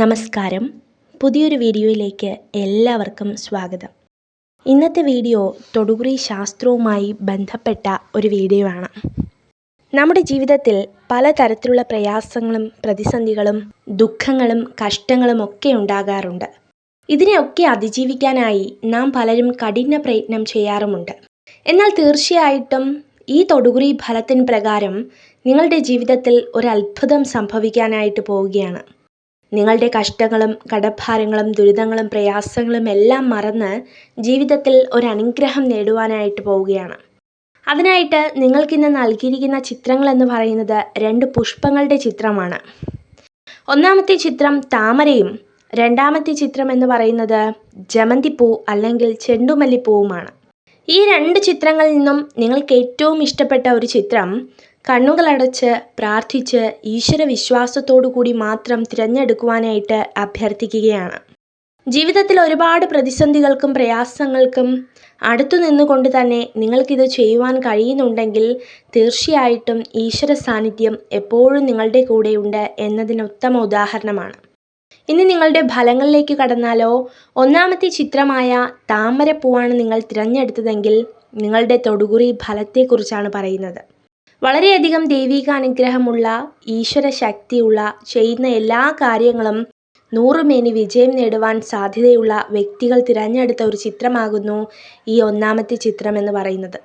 നമസ്കാരം. പുതിയൊരു വീഡിയോയിലേക്ക് എല്ലാവർക്കും സ്വാഗതം. ഇന്നത്തെ വീഡിയോ തൊടുകുറി ശാസ്ത്രവുമായി ബന്ധപ്പെട്ട ഒരു വീഡിയോ ആണ് നമ്മുടെ ജീവിതത്തിൽ പലതരത്തിലുള്ള പ്രയാസങ്ങളും പ്രതിസന്ധികളും ദുഃഖങ്ങളും കഷ്ടങ്ങളും ഒക്കെ ഉണ്ടാകാറുണ്ട്. ഇതിനെയൊക്കെ അതിജീവിക്കാനായി നാം പലരും കഠിന പ്രയത്നം ചെയ്യാറുമുണ്ട്. എന്നാൽ തീർച്ചയായിട്ടും ഈ തൊടുകുറി ഫലത്തിന് പ്രകാരം നിങ്ങളുടെ ജീവിതത്തിൽ ഒരു അത്ഭുതം സംഭവിക്കാനായിട്ട് പോവുകയാണ്. നിങ്ങളുടെ കഷ്ടങ്ങളും കടഭാരങ്ങളും ദുരിതങ്ങളും പ്രയാസങ്ങളും എല്ലാം മറന്ന് ജീവിതത്തിൽ ഒരു അനുഗ്രഹം നേടുവാനായിട്ട് പോവുകയാണ്. അതിനായിട്ട് നിങ്ങൾക്കിന്ന് നൽകിയിരിക്കുന്ന ചിത്രങ്ങൾ എന്ന് പറയുന്നത് രണ്ട് പുഷ്പങ്ങളുടെ ചിത്രമാണ്. ഒന്നാമത്തെ ചിത്രം താമരയും രണ്ടാമത്തെ ചിത്രം എന്ന് പറയുന്നത് ജമന്തിപ്പൂ അല്ലെങ്കിൽ ചെണ്ടുമല്ലിപ്പൂവുമാണ്. ഈ രണ്ട് ചിത്രങ്ങളിൽ നിന്നും നിങ്ങൾക്ക് ഏറ്റവും ഇഷ്ടപ്പെട്ട ഒരു ചിത്രം കണ്ണുകളടച്ച് പ്രാർത്ഥിച്ച് ഈശ്വര വിശ്വാസത്തോടു കൂടി മാത്രം തിരഞ്ഞെടുക്കുവാനായിട്ട് അഭ്യർത്ഥിക്കുകയാണ്. ജീവിതത്തിൽ ഒരുപാട് പ്രതിസന്ധികൾക്കും പ്രയാസങ്ങൾക്കും അടുത്തു നിന്നുകൊണ്ട് തന്നെ നിങ്ങൾക്കിത് ചെയ്യുവാൻ കഴിയുന്നുണ്ടെങ്കിൽ തീർച്ചയായിട്ടും ഈശ്വര സാന്നിധ്യം എപ്പോഴും നിങ്ങളുടെ കൂടെയുണ്ട് എന്നതിന് ഉത്തമ ഉദാഹരണമാണ്. ഇനി നിങ്ങളുടെ ഫലങ്ങളിലേക്ക് കടന്നാലോ ഒന്നാമത്തെ ചിത്രമായ താമരപ്പൂവാണ് നിങ്ങൾ തിരഞ്ഞെടുത്തതെങ്കിൽ നിങ്ങളുടെ തൊടുകുറി ഫലത്തെക്കുറിച്ചാണ് പറയുന്നത്. വളരെയധികം ദൈവിക അനുഗ്രഹമുള്ള ഈശ്വര ശക്തിയുള്ള ചെയ്യുന്ന എല്ലാ കാര്യങ്ങളും നൂറുമേനി വിജയം നേടുവാൻ സാധ്യതയുള്ള വ്യക്തികൾ തിരഞ്ഞെടുത്ത ഒരു ചിത്രമാകുന്നു ഈ ഒന്നാമത്തെ ചിത്രം എന്ന് പറയുന്നത്.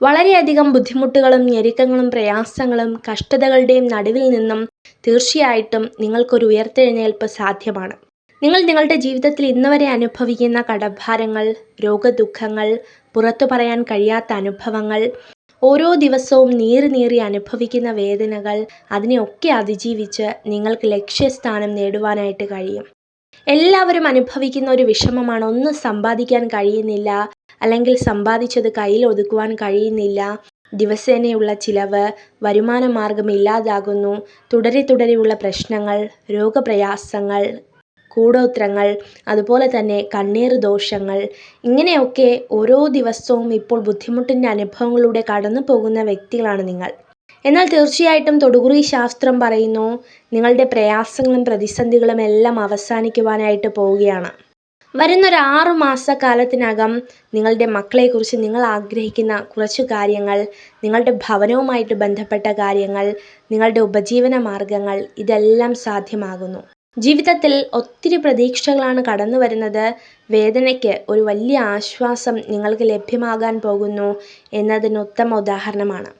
വളരെയധികം ബുദ്ധിമുട്ടുകളും ഞെരുക്കങ്ങളും പ്രയാസങ്ങളും കഷ്ടതകളുടെയും നടുവിൽ നിന്നും തീർച്ചയായിട്ടും നിങ്ങൾക്കൊരു ഉയർത്തെഴുന്നേൽപ്പ് സാധ്യമാണ്. നിങ്ങൾ നിങ്ങളുടെ ജീവിതത്തിൽ ഇന്നുവരെ അനുഭവിക്കുന്ന കടഭാരങ്ങൾ രോഗദുഃഖങ്ങൾ പുറത്തു പറയാൻ കഴിയാത്ത അനുഭവങ്ങൾ ഓരോ ദിവസവും നീറി നീറി അനുഭവിക്കുന്ന വേദനകൾ അതിനെയൊക്കെ അതിജീവിച്ച് നിങ്ങൾക്ക് ലക്ഷ്യസ്ഥാനം നേടുവാനായിട്ട് കഴിയും. എല്ലാവരും അനുഭവിക്കുന്ന ഒരു വിഷമമാണ് ഒന്നും സമ്പാദിക്കാൻ കഴിയുന്നില്ല അല്ലെങ്കിൽ സമ്പാദിച്ചത് കയ്യിൽ ഒതുക്കുവാൻ കഴിയുന്നില്ല ദിവസേനയുള്ള ചിലവ് വരുമാന മാർഗം ഇല്ലാതാകുന്നു തുടരെ തുടരെയുള്ള പ്രശ്നങ്ങൾ രോഗപ്രയാസങ്ങൾ കൂടോത്രങ്ങൾ അതുപോലെ തന്നെ കണ്ണീർ ദോഷങ്ങൾ. ഇങ്ങനെയൊക്കെ ഓരോ ദിവസവും ഇപ്പോൾ ബുദ്ധിമുട്ടിന്റെ അനുഭവങ്ങളിലൂടെ കടന്നു പോകുന്ന വ്യക്തികളാണ് നിങ്ങൾ. എന്നാൽ തീർച്ചയായിട്ടും തൊടുകുറി ശാസ്ത്രം പറയുന്നു നിങ്ങളുടെ പ്രയാസങ്ങളും പ്രതിസന്ധികളും എല്ലാം അവസാനിക്കുവാനായിട്ട് പോവുകയാണ്. വരുന്നൊരു ആറു മാസക്കാലത്തിനകം നിങ്ങളുടെ മക്കളെക്കുറിച്ച് നിങ്ങൾ ആഗ്രഹിക്കുന്ന കുറച്ചു കാര്യങ്ങൾ നിങ്ങളുടെ ഭവനവുമായിട്ട് ബന്ധപ്പെട്ട കാര്യങ്ങൾ നിങ്ങളുടെ ഉപജീവന മാർഗങ്ങൾ ഇതെല്ലാം സാധ്യമാകുന്നു. ജീവിതത്തിൽ ഒത്തിരി പ്രതീക്ഷകളാണ് കടന്നു വരുന്നത്. വേദനയ്ക്ക് ഒരു വലിയ ആശ്വാസം നിങ്ങൾക്ക് ലഭ്യമാകാൻ പോകുന്നു എന്നതിന് ഉത്തമ ഉദാഹരണമാണ്.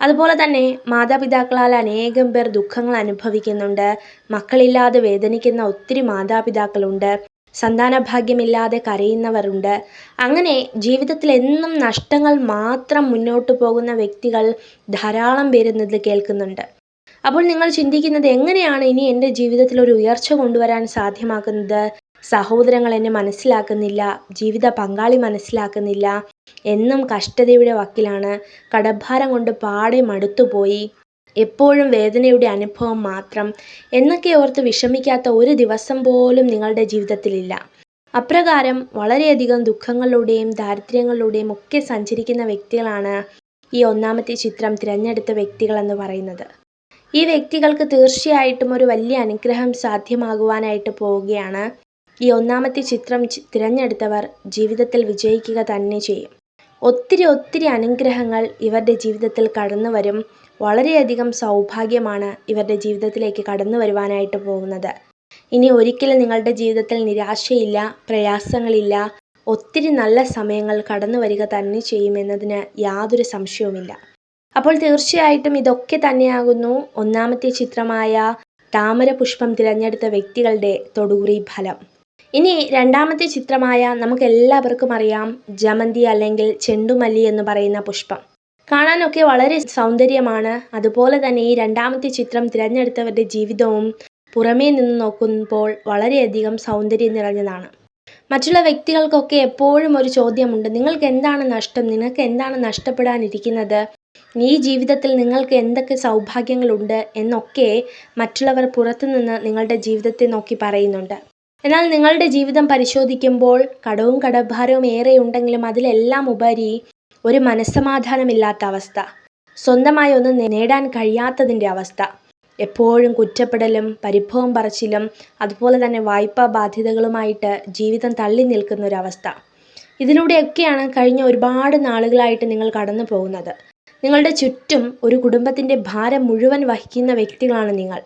അതുപോലെ തന്നെ മാതാപിതാക്കളാൽ അനേകം പേർ ദുഃഖങ്ങൾ അനുഭവിക്കുന്നുണ്ട്. മക്കളില്ലാതെ വേദനിക്കുന്ന ഒത്തിരി മാതാപിതാക്കളുണ്ട്. സന്താന ഭാഗ്യമില്ലാതെ കരയുന്നവരുണ്ട്. അങ്ങനെ ജീവിതത്തിൽ എന്നും നഷ്ടങ്ങൾ മാത്രം മുന്നോട്ട് പോകുന്ന വ്യക്തികൾ ധാരാളം പേരുന്നത് കേൾക്കുന്നുണ്ട്. അപ്പോൾ നിങ്ങൾ ചിന്തിക്കുന്നത് എങ്ങനെയാണ് ഇനി എന്റെ ജീവിതത്തിൽ ഒരു ഉയർച്ച കൊണ്ടുവരാൻ സാധ്യമാക്കുന്നത്? സഹോദരങ്ങൾ എന്നെ മനസ്സിലാക്കുന്നില്ല ജീവിത പങ്കാളി മനസ്സിലാക്കുന്നില്ല എന്നും കഷ്ടതയുടെ വക്കിലാണ് കടഭാരം കൊണ്ട് പാടെ മടുത്തുപോയി എപ്പോഴും വേദനയുടെ അനുഭവം മാത്രം എന്നൊക്കെ ഓർത്ത് വിഷമിക്കാത്ത ഒരു ദിവസം പോലും നിങ്ങളുടെ ജീവിതത്തിലില്ല. അപ്രകാരം വളരെയധികം ദുഃഖങ്ങളിലൂടെയും ദാരിദ്ര്യങ്ങളിലൂടെയും ഒക്കെ സഞ്ചരിക്കുന്ന വ്യക്തികളാണ് ഈ ഒന്നാമത്തെ ചിത്രം തിരഞ്ഞെടുത്ത വ്യക്തികൾ എന്ന് പറയുന്നത്. ഈ വ്യക്തികൾക്ക് തീർച്ചയായിട്ടും ഒരു വലിയ അനുഗ്രഹം സാധ്യമാകുവാനായിട്ട് പോവുകയാണ്. ഈ ഒന്നാമത്തെ ചിത്രം തിരഞ്ഞെടുത്തവർ ജീവിതത്തിൽ വിജയിക്കുക തന്നെ ചെയ്യും. ഒത്തിരി ഒത്തിരി അനുഗ്രഹങ്ങൾ ഇവരുടെ ജീവിതത്തിൽ കടന്നു വരും. വളരെയധികം സൗഭാഗ്യമാണ് ഇവരുടെ ജീവിതത്തിലേക്ക് കടന്നു വരുവാനായിട്ട് പോകുന്നത്. ഇനി ഒരിക്കലും നിങ്ങളുടെ ജീവിതത്തിൽ നിരാശയില്ല പ്രയാസങ്ങളില്ല. ഒത്തിരി നല്ല സമയങ്ങൾ കടന്നു വരിക തന്നെ ചെയ്യുമെന്നതിന് യാതൊരു സംശയവുമില്ല. അപ്പോൾ തീർച്ചയായിട്ടും ഇതൊക്കെ തന്നെയാകുന്നു. ഒന്നാമത്തെ ചിത്രമായ താമരപുഷ്പം തിരഞ്ഞെടുത്ത വ്യക്തികളുടെ തൊടുകുറി ഫലം. ഇനി രണ്ടാമത്തെ ചിത്രമായ നമുക്ക് എല്ലാവർക്കും അറിയാം ജമന്തി അല്ലെങ്കിൽ ചെണ്ടുമല്ലി എന്ന് പറയുന്ന പുഷ്പം. കാണാനൊക്കെ വളരെ സൗന്ദര്യമാണ്. അതുപോലെ തന്നെ ഈ രണ്ടാമത്തെ ചിത്രം തിരഞ്ഞെടുത്തവരുടെ ജീവിതവും പുറമേ നിന്ന് നോക്കുമ്പോൾ വളരെയധികം സൗന്ദര്യം നിറഞ്ഞതാണ്. മറ്റുള്ള വ്യക്തികൾക്കൊക്കെ എപ്പോഴും ഒരു ചോദ്യമുണ്ട്. നിങ്ങൾക്ക് എന്താണ് നഷ്ടം? നിങ്ങൾക്ക് എന്താണ് നഷ്ടപ്പെടാനിരിക്കുന്നത്? ഈ ജീവിതത്തിൽ നിങ്ങൾക്ക് എന്തൊക്കെ സൗഭാഗ്യങ്ങളുണ്ട് എന്നൊക്കെ മറ്റുള്ളവർ പുറത്തുനിന്ന് നിങ്ങളുടെ ജീവിതത്തെ നോക്കി പറയുന്നുണ്ട്. എന്നാൽ നിങ്ങളുടെ ജീവിതം പരിശോധിക്കുമ്പോൾ കടവും കടഭാരവും ഏറെ ഉണ്ടെങ്കിലും അതിലെല്ലാം ഉപരി ഒരു മനസ്സമാധാനമില്ലാത്ത അവസ്ഥ. സ്വന്തമായി ഒന്നും നേടാൻ കഴിയാത്തതിന്റെ അവസ്ഥ. എപ്പോഴും കുറ്റപ്പെടലും പരിഭവം പറച്ചിലും അതുപോലെ തന്നെ വായ്പാ ബാധ്യതകളുമായിട്ട് ജീവിതം തള്ളി നിൽക്കുന്ന ഒരവസ്ഥ ഇതിലൂടെയൊക്കെയാണ് കഴിഞ്ഞ ഒരുപാട് നാളുകളായിട്ട് നിങ്ങൾ കടന്നു പോകുന്നത് നിങ്ങളുടെ ചുറ്റും ഒരു കുടുംബത്തിന്റെ ഭാരം മുഴുവൻ വഹിക്കുന്ന വ്യക്തികളാണ് നിങ്ങൾ.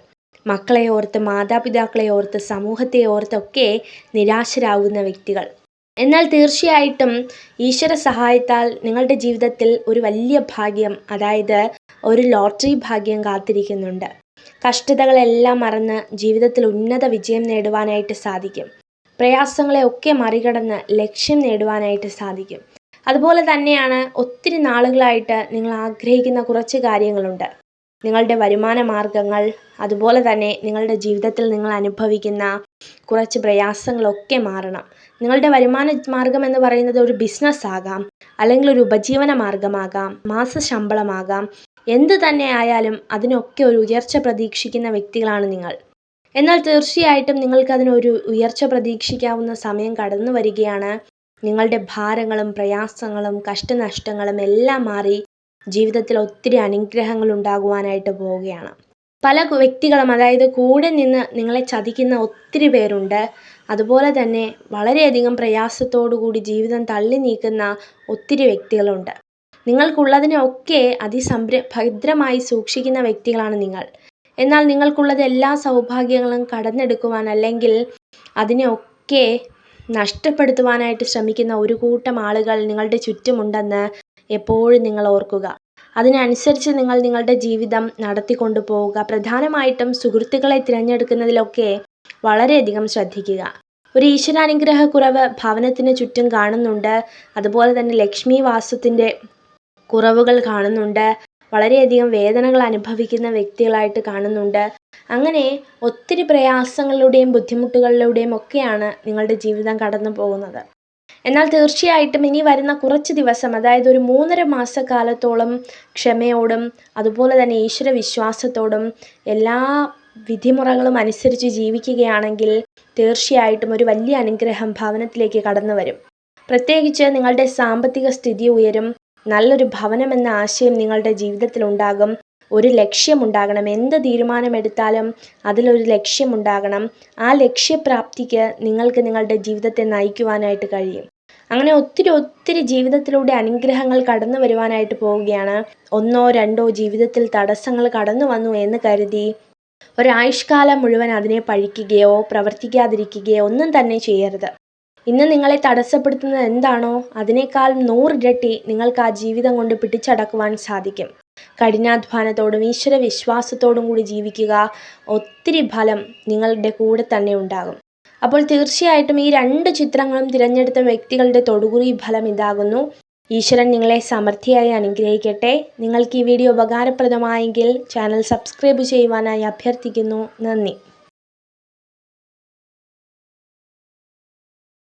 മക്കളെ ഓർത്ത് മാതാപിതാക്കളെ ഓർത്ത് സമൂഹത്തെ ഓർത്തൊക്കെ നിരാശരാകുന്ന വ്യക്തികൾ. എന്നാൽ തീർച്ചയായിട്ടും ഈശ്വര സഹായത്താൽ നിങ്ങളുടെ ജീവിതത്തിൽ ഒരു വലിയ ഭാഗ്യം അതായത് ഒരു ലോട്ടറി ഭാഗ്യം കാത്തിരിക്കുന്നുണ്ട്. കഷ്ടതകളെല്ലാം മറന്ന് ജീവിതത്തിൽ ഉന്നത വിജയം നേടുവാനായിട്ട് സാധിക്കും. പ്രയാസങ്ങളെ ഒക്കെ മറികടന്ന് ലക്ഷ്യം നേടുവാനായിട്ട് സാധിക്കും. അതുപോലെ തന്നെയാണ് ഒത്തിരി നാളുകളായിട്ട് നിങ്ങൾ ആഗ്രഹിക്കുന്ന കുറച്ച് കാര്യങ്ങളുണ്ട്. നിങ്ങളുടെ വരുമാന മാർഗങ്ങൾ അതുപോലെ തന്നെ നിങ്ങളുടെ ജീവിതത്തിൽ നിങ്ങൾ അനുഭവിക്കുന്ന കുറച്ച് പ്രയാസങ്ങളൊക്കെ മാറണം. നിങ്ങളുടെ വരുമാന മാർഗം എന്ന് പറയുന്നത് ഒരു ബിസിനസ് ആകാം അല്ലെങ്കിൽ ഒരു ഉപജീവന മാർഗമാകാം മാസ ശമ്പളമാകാം എന്ത് തന്നെ ആയാലും അതിനൊക്കെ ഒരു ഉയർച്ച പ്രതീക്ഷിക്കുന്ന വ്യക്തികളാണ് നിങ്ങൾ. എന്നാൽ തീർച്ചയായിട്ടും നിങ്ങൾക്ക് അതിനൊരു ഉയർച്ച പ്രതീക്ഷിക്കാവുന്ന സമയം കടന്നു വരികയാണ് നിങ്ങളുടെ ഭാരങ്ങളും പ്രയാസങ്ങളും കഷ്ടനഷ്ടങ്ങളും എല്ലാം മാറി ജീവിതത്തിൽ ഒത്തിരി അനുഗ്രഹങ്ങൾ ഉണ്ടാകുവാനായിട്ട് പോവുകയാണ്. പല വ്യക്തികളും അതായത് കൂടെ നിന്ന് നിങ്ങളെ ചതിക്കുന്ന ഒത്തിരി പേരുണ്ട്. അതുപോലെ തന്നെ വളരെയധികം കൂടി ജീവിതം തള്ളി നീക്കുന്ന ഒത്തിരി വ്യക്തികളുണ്ട്. നിങ്ങൾക്കുള്ളതിനൊക്കെ അതിസംര ഭദ്രമായി സൂക്ഷിക്കുന്ന വ്യക്തികളാണ് നിങ്ങൾ. എന്നാൽ നിങ്ങൾക്കുള്ളത് എല്ലാ സൗഭാഗ്യങ്ങളും കടന്നെടുക്കുവാൻ അല്ലെങ്കിൽ അതിനെയൊക്കെ നഷ്ടപ്പെടുത്തുവാനായിട്ട് ശ്രമിക്കുന്ന ഒരു കൂട്ടം ആളുകൾ നിങ്ങളുടെ ചുറ്റുമുണ്ടെന്ന് എപ്പോഴും നിങ്ങൾ ഓർക്കുക. അതിനനുസരിച്ച് നിങ്ങൾ നിങ്ങളുടെ ജീവിതം നടത്തിക്കൊണ്ടു പോവുക. പ്രധാനമായിട്ടും സുഹൃത്തുക്കളെ തിരഞ്ഞെടുക്കുന്നതിലൊക്കെ വളരെയധികം ശ്രദ്ധിക്കുക. ഒരു ഈശ്വരാനുഗ്രഹക്കുറവ് ഭവനത്തിന് ചുറ്റും കാണുന്നുണ്ട്. അതുപോലെ തന്നെ ലക്ഷ്മി വാസത്തിന്റെ കുറവുകൾ കാണുന്നുണ്ട്. വളരെയധികം വേദനകൾ അനുഭവിക്കുന്ന വ്യക്തികളായിട്ട് കാണുന്നുണ്ട്. അങ്ങനെ ഒത്തിരി പ്രയാസങ്ങളിലൂടെയും ബുദ്ധിമുട്ടുകളിലൂടെയും ഒക്കെയാണ് നിങ്ങളുടെ ജീവിതം കടന്നു പോകുന്നത്. എന്നാൽ തീർച്ചയായിട്ടും ഇനി വരുന്ന കുറച്ച് ദിവസം അതായത് ഒരു മൂന്നര മാസക്കാലത്തോളം ക്ഷമയോടും അതുപോലെ തന്നെ ഈശ്വര വിശ്വാസത്തോടും എല്ലാ വിധിമുറകളും അനുസരിച്ച് ജീവിക്കുകയാണെങ്കിൽ തീർച്ചയായിട്ടും ഒരു വലിയ അനുഗ്രഹം ഭവനത്തിലേക്ക് കടന്നു വരും. പ്രത്യേകിച്ച് നിങ്ങളുടെ സാമ്പത്തിക സ്ഥിതി ഉയരും നല്ലൊരു ഭവനം എന്ന ആശയം നിങ്ങളുടെ ജീവിതത്തിൽ ഉണ്ടാകും ഒരു ലക്ഷ്യമുണ്ടാകണം. എന്ത് തീരുമാനമെടുത്താലും അതിലൊരു ലക്ഷ്യമുണ്ടാകണം. ആ ലക്ഷ്യപ്രാപ്തിക്ക് നിങ്ങൾക്ക് നിങ്ങളുടെ ജീവിതത്തെ നയിക്കുവാനായിട്ട് കഴിയും. അങ്ങനെ ഒത്തിരി ഒത്തിരി ജീവിതത്തിലൂടെ അനുഗ്രഹങ്ങൾ കടന്നു വരുവാനായിട്ട് പോവുകയാണ്. ഒന്നോ രണ്ടോ ജീവിതത്തിൽ തടസ്സങ്ങൾ കടന്നു വന്നു എന്ന് കരുതി ഒരായുഷ്കാലം മുഴുവൻ അതിനെ പഴിക്കുകയോ പ്രവർത്തിക്കാതിരിക്കുകയോ ഒന്നും തന്നെ ചെയ്യരുത്. ഇന്ന് നിങ്ങളെ തടസ്സപ്പെടുത്തുന്നത് എന്താണോ അതിനേക്കാൾ നൂറിരട്ടി നിങ്ങൾക്ക് ആ ജീവിതം കൊണ്ട് പിടിച്ചടക്കുവാൻ സാധിക്കും. കഠിനാധ്വാനത്തോടും ഈശ്വരവിശ്വാസത്തോടും കൂടി ജീവിക്കുക ഒത്തിരി ഫലം നിങ്ങളുടെ കൂടെ തന്നെ ഉണ്ടാകും. അപ്പോൾ തീർച്ചയായിട്ടും ഈ രണ്ട് ചിത്രങ്ങളും തിരഞ്ഞെടുത്ത വ്യക്തികളുടെ തൊടുകുറി ഫലം ഇതാകുന്നു. ഈശ്വരൻ നിങ്ങളെ സമൃദ്ധിയായി അനുഗ്രഹിക്കട്ടെ. നിങ്ങൾക്ക് ഈ വീഡിയോ ഉപകാരപ്രദമായെങ്കിൽ ചാനൽ സബ്സ്ക്രൈബ് ചെയ്യുവാനായി അഭ്യർത്ഥിക്കുന്നു. നന്ദി.